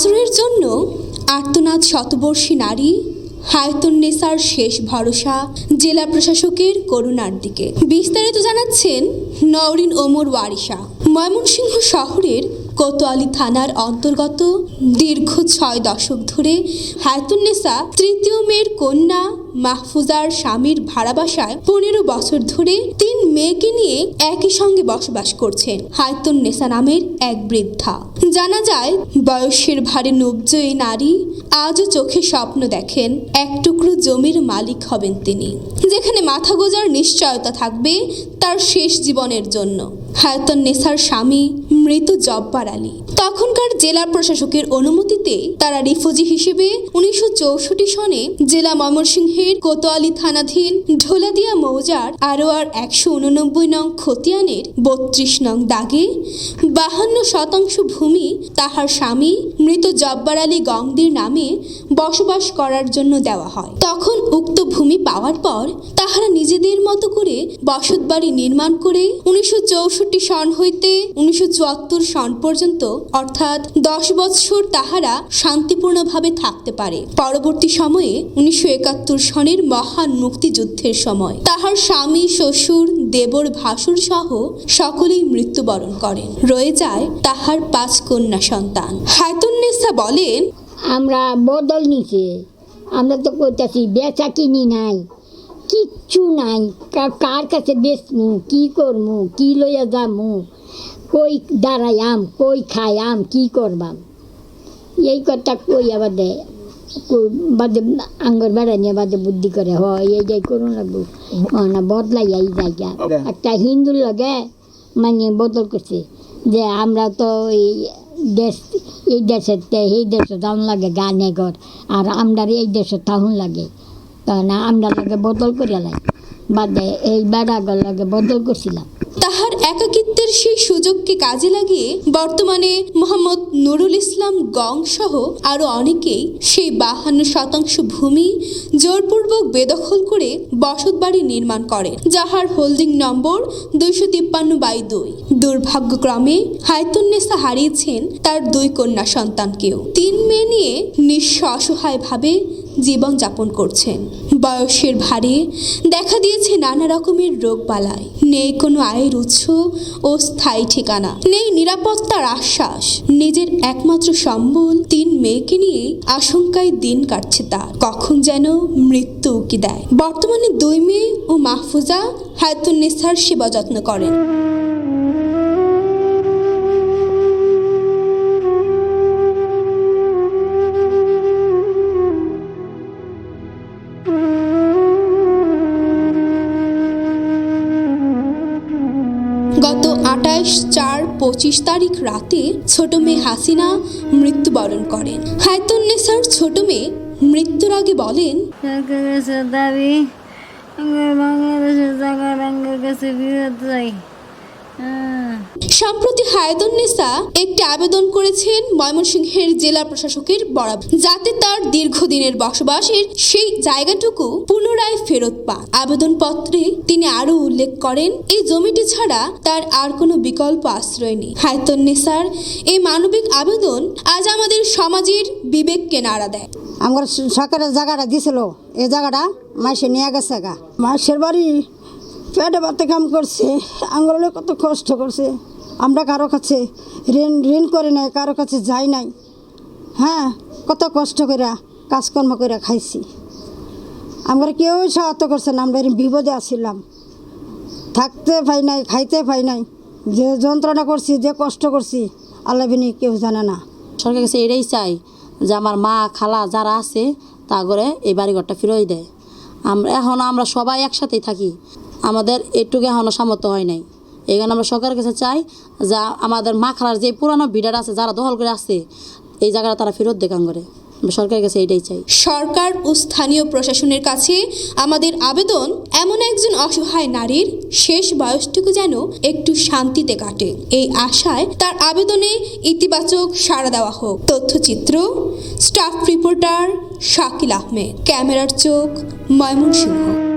আশ্রয়ের জন্য আর্তনাদ শতবর্ষী নারী হায়তন নেসার শেষ ভরসা, জেলা প্রশাসকের করুণার দিকে। বিস্তারিত জানাচ্ছেন নওরিন ওমর ওয়ারিশা। ময়মনসিংহ শহরের কোতোয়ালি থানার অন্তর্গত দীর্ঘ ছয় দশক ধরে হায়তুন্নেসা তৃতীয় মেয়ের কন্যা মাহফুজার স্বামীর ভাড়া বাসায় পনেরো বছর ধরে তিন মেয়েকে নিয়ে একই সঙ্গে বসবাস করছেন হায়তুন্নেসা নামের এক বৃদ্ধা। জানা যায়, বয়সের ভারে নব্জ এই নারী আজও চোখে স্বপ্ন দেখেন, এক টুকরো জমির মালিক হবেন তিনি, যেখানে মাথা গোজার নিশ্চয়তা থাকবে তার শেষ জীবনের জন্য। হায়তন নেসার স্বামী মৃত জব্বার আলী। তখনকার জেলা প্রশাসকের অনুমতিতে তারা রিফুজি হিসেবে উনিশশো চৌষট্টি সনে জেলা ময়মনসিংহের কোতোয়ালি থানাধীন ঢোলাদিয়া মৌজার আরোয়ার একশো উননব্বই নং খতিয়ানের বত্রিশ নং দাগে বাহান্ন শতাংশ ভূমি তাহার স্বামী মৃত জব্বার আলী গংদির নামে বসবাস করার জন্য দেওয়া হয়। তখন উক্ত ভূমি পাওয়ার পর তাহারা নিজেদের মতো করে বসত বাড়ি নির্মাণ করে উনিশশো চৌষট্টি সন হইতে উনিশশো চুয়াত্তর সন পর্যন্ত, অর্থাৎ দশ বৎসর তাহারা শান্তিপূর্ণভাবে থাকতে পারে। পরবর্তী সময়ে উনিশশো একাত্তর সনের মহান মুক্তিযুদ্ধের সময় তাহার স্বামী, শ্বশুর, দেবর, ভাসুর সহ সকলেই মৃত্যুবরণ করেন। রয়ে যায় তাহার পাঁচ কন্যা সন্তান। হায়তুন্নেসা বলেন, আমরা বদল নিছে আমরা তো কইতাছি বেচা কিনি নাই। কিচ্ছু নাই। কার কাছে বেচমু কি করমু কি লইয়া যামু কই দাঁড়াইয়াম কই খাইয়াম কি করবাম? এই কথা কই আবার দে কই- বাদে আঙ্গর বেড়া নিয়ে বাদে বুদ্ধি করে হ এই যাই করুন লাগবো। না বদলাই এই জায়গা। একটা হিন্দুর লগে মানে বদল করছে। যে আমরা তো এই দেশ এই দেশে এই দেশে তাহন লাগে গানে ঘর আর আমদারি এই দেশে তাহুন লাগে। না আমরা লাগে বদল করে লাগে বাদে এই বেড়াগর লাগে বদল করছিলাম। তাহার সেই সুযোগকে কাজে লাগিয়ে বর্তমানে মোহাম্মদ নুরুল ইসলাম গং সহ আরও অনেকেই সেই বাহান্ন শতাংশ ভূমি জোরপূর্বক বেদখল করে বসতবাড়ি নির্মাণ করে, যাহার হোল্ডিং নম্বর দুইশো তিপ্পান্ন বাই দুই। দুর্ভাগ্যক্রমে হায়তুন্নেসা হারিয়েছেন তার দুই কন্যা সন্তানকেও। তিন মেয়ে নিয়ে নিঃস্ব অসহায়ভাবে জীবনযাপন করছেন। বয়সের ভারে দেখা দিয়েছে নানা রকমের রোগবালাই। নেই কোনো আয়ের উৎস ও স্থায়ী ঠিকানা। নেই নিরাপত্তার আশ্বাস। নিজের একমাত্র সম্বল তিন মেয়েকে নিয়ে আশঙ্কায় দিন কাটছে তার। কখন যেন মৃত্যু উকি দেয়। বর্তমানে দুই মেয়ে ও মাহফুজা হায়তুন্নেসার সেবা যত্ন করেন। গত আটাইশ চার পঁচিশ তারিখ রাতে ছোট মেয়ে হাসিনা মৃত্যুবরণ করেন। হায়তুন্নেসার ছোট মেয়ে মৃত্যুর আগে বলেন বাংলাদেশের সম্প্রতি হায়দুন্নেসা একটি আবেদন করেছেন ময়মনসিংহের জেলা প্রশাসকের বরাবর যাতে তার দীর্ঘদিনের বসবাসের সেই জায়গাটুকু পুনরায় ফেরত পান আবেদনপত্রে তিনি আরও উল্লেখ করেন, এই জমিটি ছাড়া তার আর কোনো বিকল্প আশ্রয় নেই। হায়তুন্নেসার এই মানবিক আবেদন আজ আমাদের সমাজের বিবেককে নাড়া দেয়। আমার সরকারের জায়গাটা দিছিল এই জায়গাটা মাসে নিয়ে গেছে গা। মাসের বাড়ি পেটে বাতে কাম করছে আঙ্গুলে কত কষ্ট করছে। আমরা কারও কাছে ঋণ ঋণ করে নাই, কারও কাছে যাই নাই। হ্যাঁ কত কষ্ট করে কাজকর্ম করে খাইছি। আমরা কেউ সাহায্য করছে না, আমরা বিপদে আসছিলাম থাকতে পাই নাই, খাইতে পাই নাই, যে যন্ত্রণা করছি, যে কষ্ট করছি, আল্লাহ কেউ জানে না। সরকারের কাছে এটাই চাই যে আমার মা, খালা যারা আছে, তা করে এই বাড়িঘরটা ফিরোই দেয়। আমরা এখন আমরা সবাই একসাথেই থাকি। আমাদের এটুকু এখনও সামর্থ্য হয় নাই। এই কারণে আমরা সরকারের কাছে চাই যা আমাদের মা খালার যে পুরানো ভিডার আছে, যারা দখল করে আছে এই জায়গাটা তারা ফেরত দেখান করে সরকারের কাছে এটাই চাই। সরকার ও স্থানীয় প্রশাসনের কাছে আমাদের আবেদন, এমন একজন অসহায় নারীর শেষ বয়সটুকু যেন একটু শান্তিতে কাটে। এই আশায় তার আবেদনে ইতিবাচক সাড়া দেওয়া হোক। তথ্যচিত্র, স্টাফ রিপোর্টার শাকিল আহমেদ। ক্যামেরার চোখ, ময়মনসিংহ।